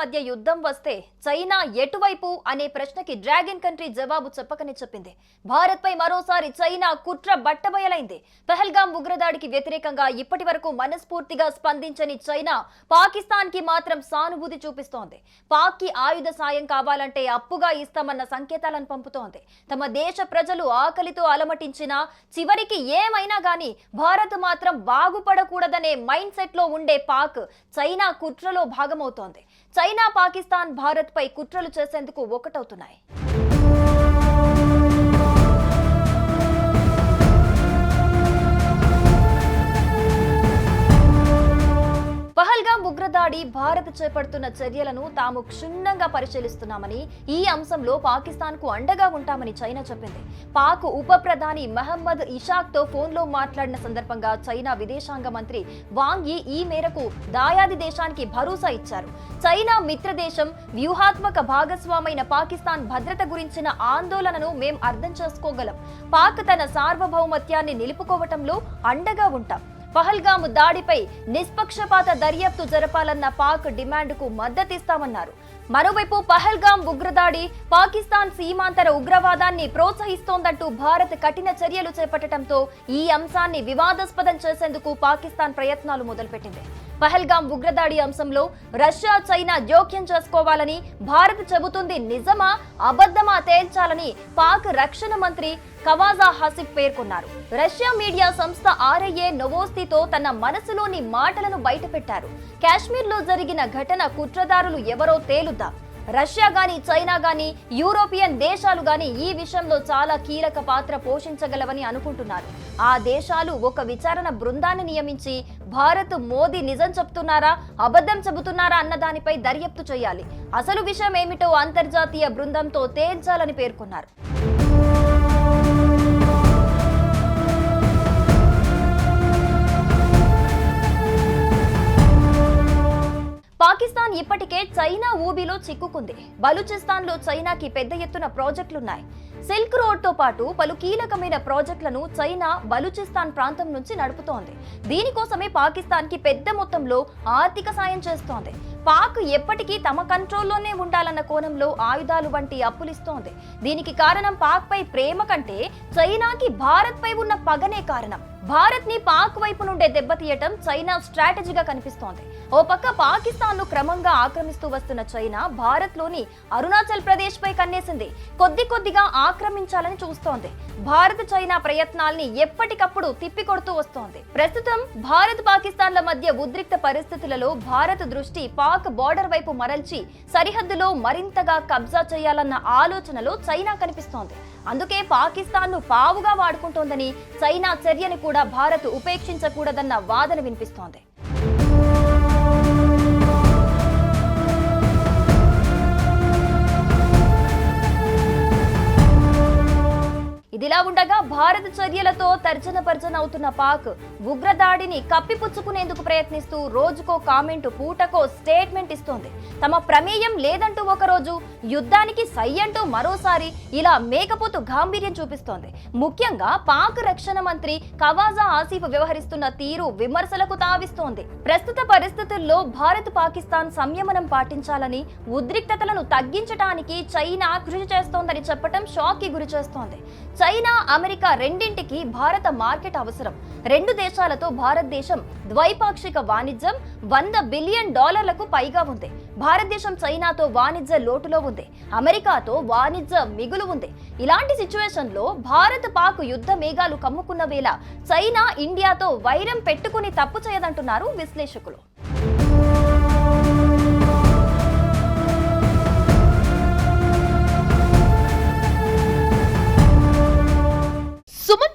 మధ్య యుద్ధం వస్తే చైనా ఎటువైపు అనే ప్రశ్నకి డ్రాగన్ కంట్రీ జవాబు చెప్పకనే చెప్పింది. భారత్పై మరోసారి చైనా కుట్ర బట్టబయలైంది. పెహల్గాం ఉగ్రదాడికి వ్యతిరేకంగా ఇప్పటి వరకు మనస్ఫూర్తిగా స్పందించని చైనా పాకిస్తాన్కి మాత్రం సానుభూతి చూపిస్తోంది. పాక్కి ఆయుధ సాయం కావాలంటే అప్పుగా ఇస్తామన్న సంకేతాలను పంపుతోంది. తమ దేశ ప్రజలు ఆకలితో అలమటించినా చివరికి ఏమైనా గాని భారత్ మాత్రం బాగుపడకూడదనే మైండ్ సెట్లో ఉండే పాక్ చైనా కుట్రలో భాగమవుతోంది. చైనా పాకిస్తాన్ భారత్ పై కుట్రలు చేసేందుకు ఒకటవుతున్నాయి భారత్ చేపడుతున్న చర్యలను తాము క్షుణ్ణంగా పరిశీలిస్తున్నామని ఈ అంశంలో పాకిస్తాన్కు అండగా ఉంటామని చైనా చెప్పింది. పాక్ ఉప ప్రధాని మహమ్మద్ ఇషాక్తో ఫోన్లో మాట్లాడిన సందర్భంగా చైనా విదేశాంగ మంత్రి వాంగ్ ఈ మేరకు దాయాది దేశానికి భరోసా ఇచ్చారు. చైనా మిత్ర దేశం వ్యూహాత్మక భాగస్వామైన పాకిస్తాన్ భద్రత గురించిన ఆందోళనను మేం అర్థం చేసుకోగలం. పాక్ తన సార్వభౌమత్యాన్ని నిలుపుకోవటంలో అండగా ఉంటాం. పహల్గాము దాడిపై నిష్పక్షపాత దర్యాప్తు జరపాలన్న పాక్ డిమాండ్కు మద్దతిస్తామన్నారు. మరోవైపు పహల్గాం ఉగ్రదాడి పాకిస్తాన్ సీమాంతర ఉగ్రవాదాన్ని ప్రోత్సహిస్తోందంటూ భారత్ కఠిన చర్యలు చేపట్టడంతో ఈ అంశాన్ని వివాదాస్పదం చేసేందుకు పాకిస్తాన్ ప్రయత్నాలు మొదలుపెట్టింది. పహల్గాం ఉగ్రదాడి అంశంలో రష్యా చైనా జోక్యం చేసుకోవాలని భారత్ చెబుతుంది నిజమా అబద్ధమా తేల్చాలని పాక్ రక్షణ మంత్రి కవాజా హసిఫ్ పేర్కొన్నారు. రష్యా మీడియా సంస్థ ఆర్ఐఏ నొవోస్తితో తన మనసులోని మాటలను బయటపెట్టారు. కాశ్మీర్లో జరిగిన ఘటన కుట్రదారులు ఎవరో తేలు తేలుద్దాం రష్యా గాని చైనా గాని యూరోపియన్ దేశాలు గాని ఈ విషయంలో చాలా కీలక పాత్ర పోషించగలవని అనుకుంటున్నారు. ఆ దేశాలు ఒక విచారణ బృందాన్ని నియమించి భారత్ మోదీ నిజం చెప్తున్నారా అబద్ధం చెబుతున్నారా అన్న దానిపై దర్యాప్తు చేయాలి. అసలు విషయం ఏమిటో అంతర్జాతీయ బృందంతో తేల్చాలని పేర్కొన్నారు. ఇప్పటికే చైనా ఊబిలో చిక్కుకుంది. బలూచిస్తాన్లో చైనాకి పెద్ద ఎత్తున ప్రాజెక్టులున్నాయి. సిల్క్ రోడ్తో పాటు పలు కీలకమైన ప్రాజెక్టులను చైనా బలూచిస్తాన్ ప్రాంతం నుంచి నడుపుతోంది. దీనికోసమే పాకిస్తాన్కి పెద్ద మొత్తంలో ఆర్థిక సాయం చేస్తోంది. పాక్ ఎప్పటికీ తమ కంట్రోల్లోనే ఉండాలన్న కోణంలో ఆయుధాలు వంటి అప్పులిస్తోంది దీనికి కారణం పాక్ పై ప్రేమ కంటే చైనాకి భారత్ పై ఉన్న పగనే కారణం. భారత్ని పాక్ వైపు నుండే దెబ్బతీయటం చైనా స్ట్రాటజీగా కనిపిస్తోంది. ఓ పక్క పాకిస్తాన్ను క్రమంగా ఆక్రమిస్తూ వస్తున్న చైనా భారత్లోని అరుణాచల్ ప్రదేశ్ పై కన్నేసింది. కొద్ది కొద్దిగా ఆక్రమించాలని చూస్తోంది. భారత్ చైనా ప్రయత్నాల్ని ఎప్పటికప్పుడు తిప్పికొడుతూ వస్తోంది. ప్రస్తుతం భారత్ పాకిస్తాన్ల మధ్య ఉద్రిక్త పరిస్థితులలో భారత్ దృష్టి పాక్ బార్డర్ వైపు మరల్చి సరిహద్దులో మరింతగా కబ్జా చేయాలన్న ఆలోచనలో చైనా కనిపిస్తోంది. అందుకే పాకిస్తాన్ను పావుగా వాడుకుంటోందని చైనా చర్యను కూడా భారత్ ఉపేక్షించకూడదన్న వాదన వినిపిస్తోంది. ఇదిలా ఉండగా భారత చర్యలతో తర్జన భర్జన అవుతున్న పాక్ ఉగ్రదాడిని కప్పిపుచ్చుకునేందుకు ప్రయత్నిస్తూ రోజుకో కామెంట్ పూటకో స్టేట్మెంట్ ఇస్తోంది. తమ ప్రమేయం లేదంటూ ఒకరోజు యుద్ధానికి సై అంటూ మరోసారి ఇలా మేకపోతు గాంభీర్యం చూపిస్తోంది. ముఖ్యంగా పాక్ రక్షణ మంత్రి కవాజా ఆసిఫ్ వ్యవహరిస్తున్న తీరు విమర్శలకు తావిస్తోంది. ప్రస్తుత పరిస్థితుల్లో భారత్ పాకిస్తాన్ సంయమనం పాటించాలని ఉద్రిక్తతలను తగ్గించడానికి చైనా కృషి చేస్తోందని చెప్పడం షాక్కి గురి చేస్తోంది. చైనా అమెరికా రెండింటికి భారత మార్కెట్ అవసరం. రెండు దేశాలతో భారతదేశం ద్వైపాక్షిక వాణిజ్యం వంద బిలియన్ డాలర్లకు పైగా ఉంది. భారతదేశం చైనాతో వాణిజ్య లోటులో ఉంది. అమెరికాతో వాణిజ్య మిగులు ఉంది. ఇలాంటి సిచ్యువేషన్లో భారత్ పాక్ యుద్ధ మేఘాలు కమ్ముకున్న వేళ చైనా ఇండియాతో వైరం పెట్టుకుని తప్పు చేయదంటున్నారు విశ్లేషకులు.